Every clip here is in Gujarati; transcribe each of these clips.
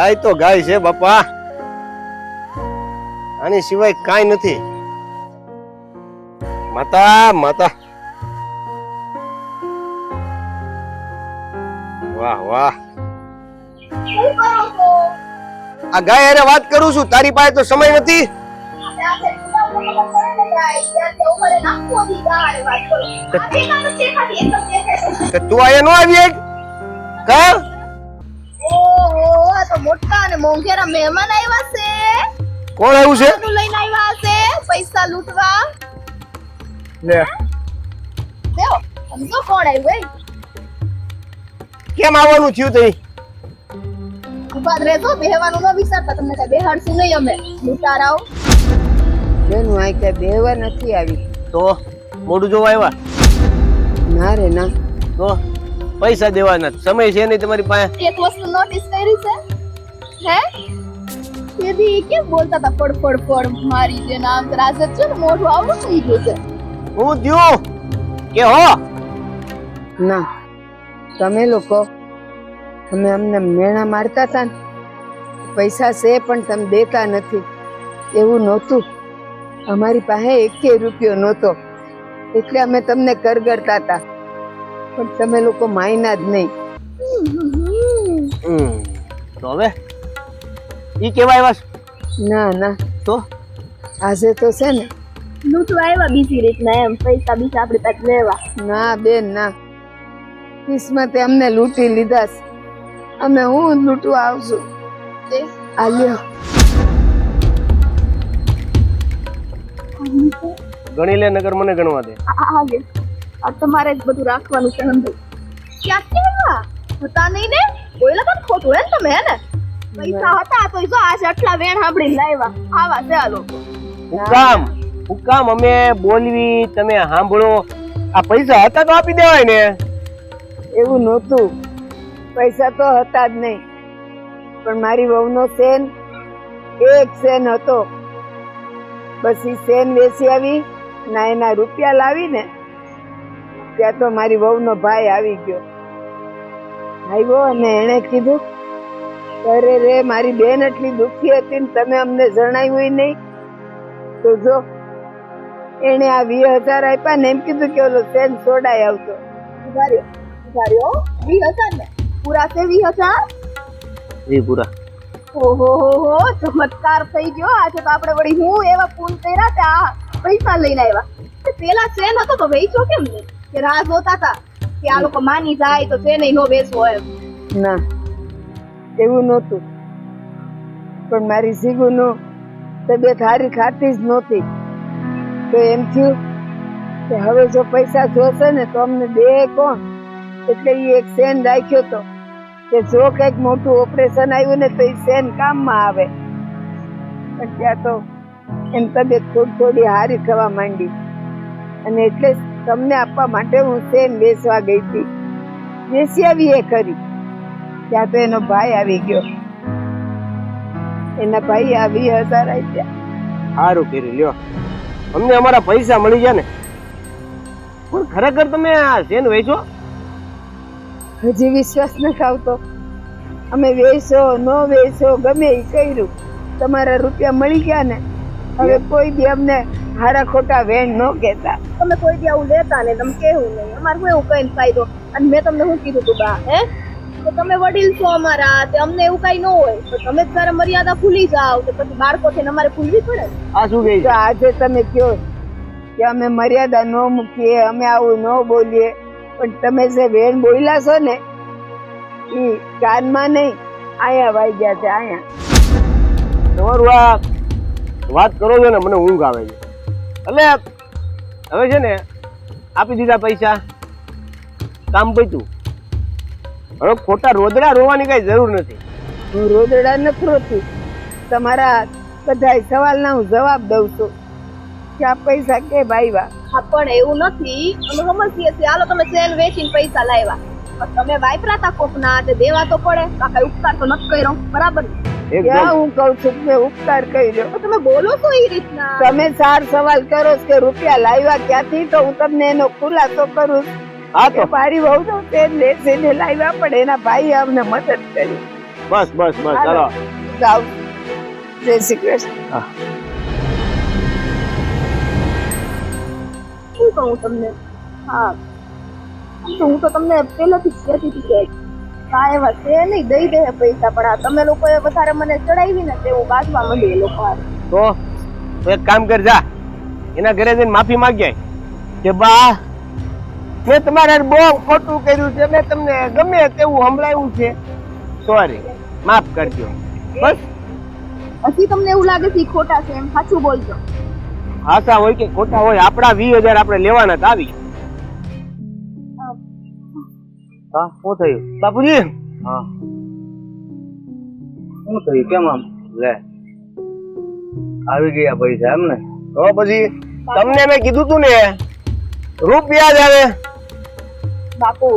ગાય તો ગાય છે બાપા. આની સિવાય કાંઈ નથી. માતા માતા. વાહ વાહ. આ ગાય અરે વાત કરું છું તારી પાસે તો સમય નથી. તું પડે ને દી ગાય મોંઘેરા મહેમાન આવ્યા છે. કોણ આવ્યું છે? શું લઈને આવ્યા છે પૈસા લૂંટવા. લે. દેવો સમજો કોણ આવ્યું કેમ આવવાનું થયું તઈ? ઊભા રહેજો બેહવાનું ન વિચારતા તમને કઈ બેહાડશું નહીં અમે. લૂંટારાઓ. બેનું આ કે બેહવા નથી આવી. તો મોઢું જોવા આવ્યા? ના રે ના. તો પૈસા દેવાના. સમય છે નહીં તમારી પાસે? એક વસ્તુ નોટિસ કરી છે. હે? તેથી કેમ બોલતા હતા ફડ ફડ ફડ મારી જે નામ ત્રાસ છે ને મોઢું આવું થઈ ગયું છે. હું થયું? કે હો? ના તમે લોકો તમે અમને મેણા મારતા હતા ને પૈસા છે પણ તમે દેતા નથી. એવું નહોતું. અમારી પાસે એકે રૂપિયો નહોતો. એટલે અમે તમને કરગડતા હતા. પણ તમે લોકો માયના જ નહીં. હમ તો હવે? ઈ કેવા આવ્યા છે? ના ના. તો? આજે તો છે ને લૂંટવા આવ્યા બીજી રીતના એમ પૈસા બીજા આપણી પાસે લેવા. ના બેન ના. કિસ્મતે અમને લૂંટી લીધા છે. અમે હું લૂંટવા આવશું? આલ્યો આ લ્યો. ગણી લે નગર મને ગણવા દે. આલે આ તમારે જ બધું રાખવાનું છે હંધુ ક્યાં કેવા હતા નહીં ને? કોઈ લગન ખોટું હે ને તમે હે ને? પૈસા હતા તો જો આજે આટલા વેણ સાંભળીને લાવ્યા. આવા છે આ લોકો હુકામ હુકામ અમે બોલવી તમે સાંભળો. આ પૈસા હતા તો આપી દેવાય ને. એવું નહોતું. પૈસા તો હતા જ નહીં. પણ મારી વહુનો સેન એક સેન હતો. બસ ઈ સેન વેચી આવી ના એના રૂપિયા લાવી ને ત્યાં તો મારી વહુનો ભાઈ આવી ગયો. આવ્યો અને એણે કીધું અરે રે મારી બેન એટલી દુખી હતી ને તમે અમને જણાવ્યું નહીં. તો જો એને આ વીસ હજાર આપ્યા ને એમ કીધું કે ઓલો સેન સોડાઈ આવતો. ઊભા રહ્યો વીસ હજાર ને? પૂરા છે વીસ હજાર? જી પૂરા. ઓહો હો હો ચમત્કાર થઈ ગયો. આજે તો આપણે વળી હું એવા ફોન કર્યા કે આ પૈસા લઈને આવ્યા. પેલા સેન હતો તો વેચો કેમ નહીં? કે રાહ જોતા હતા કે આ લોકો માની જાય તો તેને નો વેચવો એમ. ના. એવું નહોતું. પણ મારી જીગુનો તબિયત હારી ખાતી જ નહોતી. તો એમ થયું કે હવે જો પૈસા જોશે ને તો અમને દે કોણ? એટલે એ એક સેન રાખ્યો તો કે જો કંઈક મોટું ઓપરેશન આવ્યું ને તો એ સેન કામમાં આવે. પણ ત્યાં તો એમ તબિયત થોડી થોડી હારી થવા માંડી. અને એટલે તમને આપવા માટે હું સેન બેસવા ગઈ હતી. બેસી આવી એ ખરી. ત્યાં તો એનો ભાઈ આવી ગયો. એના ભાઈ આવી હજાર આપ્યા. સારું કર્યું લ્યો. અમને અમારા પૈસા મળી ગયા ને. પણ ખરેખર તમે આ શેન વેચો? હજી વિશ્વાસ ન ખાવતો અમે વેચો ન વેચો ગમે એ કર્યું. તમારા રૂપિયા મળી ગયા ને. હવે કોઈ બી અમને હારા ખોટા વેણ ન કહેતા. તમે કોઈ બી આવું લેતા ને તમે કેવું નહીં. અમારે કોઈ એવું કઈ ફાયદો? અને મેં તમને શું કીધું તું બા હે? તો તમે વડીલ છો અમારા તે અમને એવું કઈ ન હોય. તો તમે જ જયારે મર્યાદા ભૂલી જાઓ તો પછી બાળકો છે અમારે ભૂલવી પડે આ શું કહે છે? આજે તમે કહો કે અમે મર્યાદા ન મૂકીએ અમે આવું ન બોલીએ. પણ તમે જે વેણ બોલ્યા છો ને એ કાનમાં નહીં અહીંયા વાઈ ગયા છે અહીંયા. તમારું આ વાત કરો છો ને મને ઊંઘ આવે છે. એટલે હવે છે ને આપી દીધા પૈસા. કામ પત્યું હવે ખોટા રોદડા રોવાની કઈ જરૂર નથી. હું રોદડા નથી રોતી. તમારા બધા સવાલના હું જવાબ દઉં છું. કે આ પૈસા કે ભાઈવા હા પણ એવું નથી. અમે સમજીએ છીએ. હાલો તમે સેલ વેચીને પૈસા લાવ્યા પણ તમે વાપરાતા કોક ના તે દેવા તો પડે. કાકા ઉપકાર તો નથી કર્યો. બરાબર ક્યાં હું કઉ છું કે ઉપકાર કર્યો? તો તમે બોલો છો એ રીતના. તમે ચાર સવાલ કરો કે રૂપિયા લાવ્યા ક્યાંથી? તો હું તમને એનો ખુલાસો કરું છું. હા તો. મારી વહુ તો તે લેસીને લાવ્યા પણ એના ભાઈ અમને મદદ કરી. બસ બસ બસ ચાલો જાવ જય શ્રી કૃષ્ણ. શું કહું તમને? હા. તો હું તો તમને પહેલાથી જ કહેતી હતી કે હા એવા છે નહીં દઈ દે પૈસા પણ આ તમે લોકોએ વધારે મને ચડાવી ને તે હું બાજવા માંડી એ લોકો તો એક કામ કર જા. એના ઘરે જઈને માફી માંગ્યા કે બા મેં તમારે બહુ ખોટું કર્યું છે મેં તમને ગમે તેવું સંભળાવ્યું છે. સોરી માફ કરજો. બસ. પછી તમને એવું લાગે છે ખોટા છે એમ સાચું બોલજો. આશા હોય કે ખોટા હોય આપણા વીસ હજાર આપણે લેવાના જ આવી. હા શું થયું? બાપુજી? હા. શું થયું? કેમ આમ? લે. આવી ગયા પૈસા એમ ને તો પછી તમને મેં કીધું તું ને રૂપિયા જ આવે. બાપુ.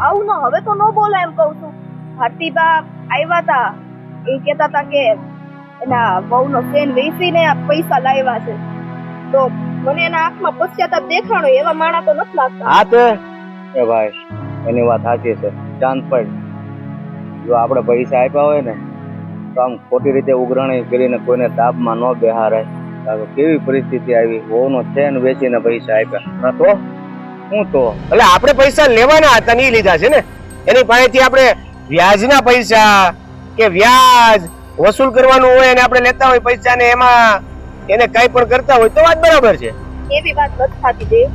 આવું ના હવે તો ન બોલે એમ કહું છું. ભારતીબા આવ્યા તા. એ કહેતા હતા કે એના વહુનો ફેન વેચીને પૈસા લાવ્યા છે. તો મને એના આંખમાં પશ્ચાતાપ દેખાણો એવા માણા તો નથી લાગતા. હા તે? એ ભાઈ, એની વાત સાચી છે. ચાંદ પણ જો આપણે પૈસા આપ્યા હોય ને, તો આમ ખોટી રીતે ઉઘરાણી કરીને કોઈને દાબમાં ન બેહારે કારણ કેવી પરિસ્થિતિ આવી? વહુનો ચેન વેચીને પૈસા આપ્યા. તો શું તો. એટલે આપણે પૈસા લેવાના હતા નહીં લીધા છે ને? એની પાસેથી આપણે વ્યાજના પૈસા કે વ્યાજ વસૂલ કરવાનું હોય અને આપણે લેતા હોય પૈસા ને એમાં એને કઈ પણ કરતા હોય તો વાત બરાબર છે. એવી વાત નથી દેવ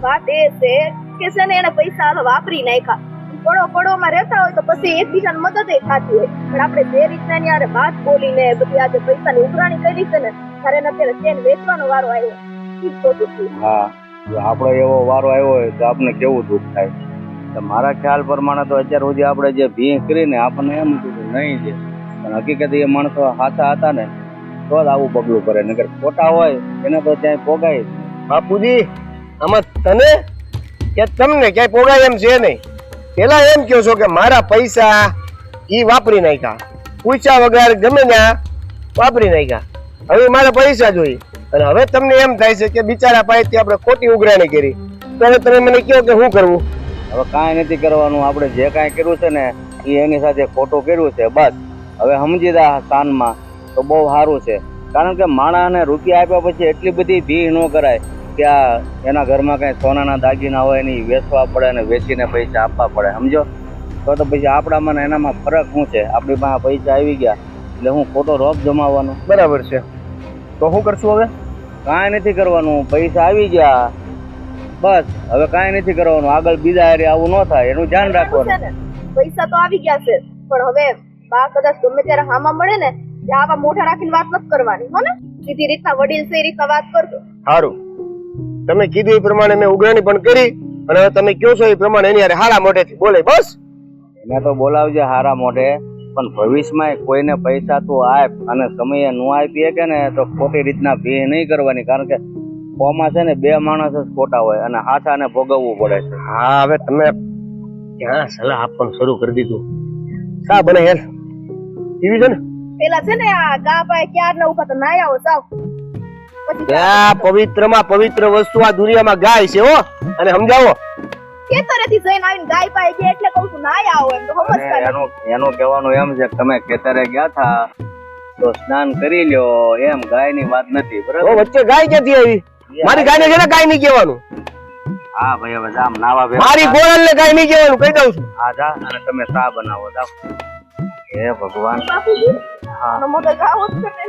વાત એ છે કે છે ને એને પૈસા વાપરી નાખ્યા. પડો પડોમાં રહેતા હોય તો પછી એકબીજાને મદદ થતી હોય. પણ આપણે જે રીતના ની હારે વાત બોલીને બધી આજે પૈસાની ઉઘરાણી કરી છે ને ત્યારે અત્યારે ચેન વેચવાનો વારો આવ્યો. હા. આપણો એવો વારો આવ્યો હોય તો આપણને કેવું દુઃખ થાય? તો મારા ખ્યાલ પ્રમાણે તો અત્યાર સુધી આપણે જે ભીં કરીને આપણને એમ હતું કે નહીં છે. પણ હકીકત એ માણસો હાથા હતા ને, તો જ આવું પગલું કરે નગર ખોટા હોય, એને તો ત્યાં પોગાય બાપુજી, આમાં તને કે તમને ક્યાંય પોગાય એમ છે નહીં. પેલા એમ કહો છો કે મારા પૈસા એ વાપરી નાખ્યા. પૂછ્યા વગર ગમે ત્યાં વાપરી નાખ્યા. હવે મારા પૈસા જોઈએ અને હવે તમને એમ થાય છે કે બિચારા પાસેથી આપણે ખોટી ઉઘરાણી કરી. તો હવે તમે મને કહો કે શું કરવું? હવે કાંઈ નથી કરવાનું. આપણે જે કાંઈ કર્યું છે ને એ એની સાથે ખોટું કર્યું છે બસ. હવે સમજી દા સ્થાનમાં. તો બહુ સારું છે. કારણ કે માણાને રૂપિયા આપ્યા પછી એટલી બધી ભી ન કરાય કે આ એના ઘરમાં કાંઈ સોનાના દાગીના હોય એની વેચવા પડે અને વેચીને પૈસા આપવા પડે સમજો? તો તો પછી આપણામાં એનામાં ફરક શું છે? આપણી પાસે પૈસા આવી ગયા એટલે હું ખોટો રોપ જમાવવાનો. બરાબર છે. તો શું કરશું હવે? કાંઈ નથી કરવાનું. પૈસા આવી ગયા. બસ હવે કાંઈ નથી કરવાનું. આગળ બીજા હારે આવું ન થાય. એનું ધ્યાન રાખવાનું. પૈસા તો આવી ગયા છે. પણ હવે બા કદાચ ગમે ત્યારે હામાં મળે ને ત્યાં આવા મોઢા રાખીને વાત નથી કરવાની. હો ને? સીધી રીતના વડીલ છે એ રીતના વાત કરજો. સારું તમે કીધું એ પ્રમાણે મેં ઉઘરાણી પણ કરી અને હવે તમે કહો છો એ પ્રમાણે એની હારે હારા મોઢેથી બોલે. બસ. એને તો બોલાવજે હારા મોઢે. પણ ભવિષ્યમાં કોઈને પૈસા તું આપ અને સમયે નો આપી શકે ને તો ખોટી રીતના ભી નહીં કરવાની કારણ કે કોમાં છે ને બે માણસ જ ખોટા હોય અને હાથાને ભોગવવું પડે છે. હા હવે તમે ક્યાં સલાહ આપવાનું શરૂ કરી દીધું? સા બને હેલ. ટીવી છે ને? પેલા છે ને આ ગા પાસે ક્યાર ના ઉપર તો નાયા હો સાવ. પવિત્રમાં પવિત્ર વસ્તુ આ દુનિયામાં ગાય છે હો. અને સમજાવો? ખેતરેથી જઈને આવીને ગાય પાસે ગયા એટલે કહું છું નાયા આવો એમ તો અને સમજતા એનું એનું કહેવાનું એમ છે કે તમે ખેતરે ગયા થા તો સ્નાન કરી લ્યો એમ ગાયની વાત નથી ઓ બરાબર વચ્ચે ગાય ક્યાંથી આવી? મારી ગાયને છે ને ગાય નહીં કહેવાનું. હા ભાઈ હવે જામ નાવા ભેગા મારી ગોળલને ગાય નહીં કહેવાનું કહી દઉં છું. હા જા અને તમે સા બનાવો જાઓ. હે ભગવાન. ને.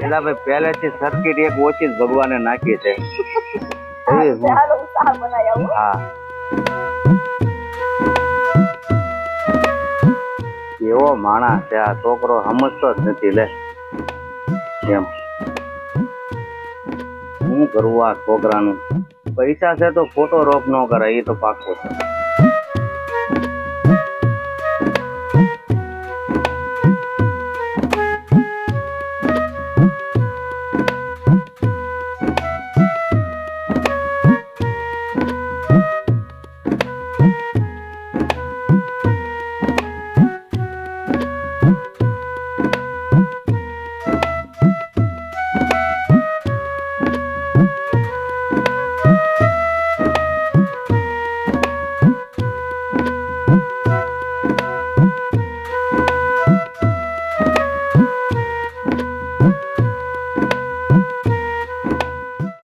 પેલા ભાઈ પહેલેથી સર્કિટ એક ઓછી જ ભગવાને નાખી છે. હું- એવો માણસ છે, આ છોકરો સમજતો જ નથી, લે. એમ. શું કરવું આ છોકરાનું? પૈસા છે તો ખોટો રોપ ન કરાય, એ તો પાકો છે.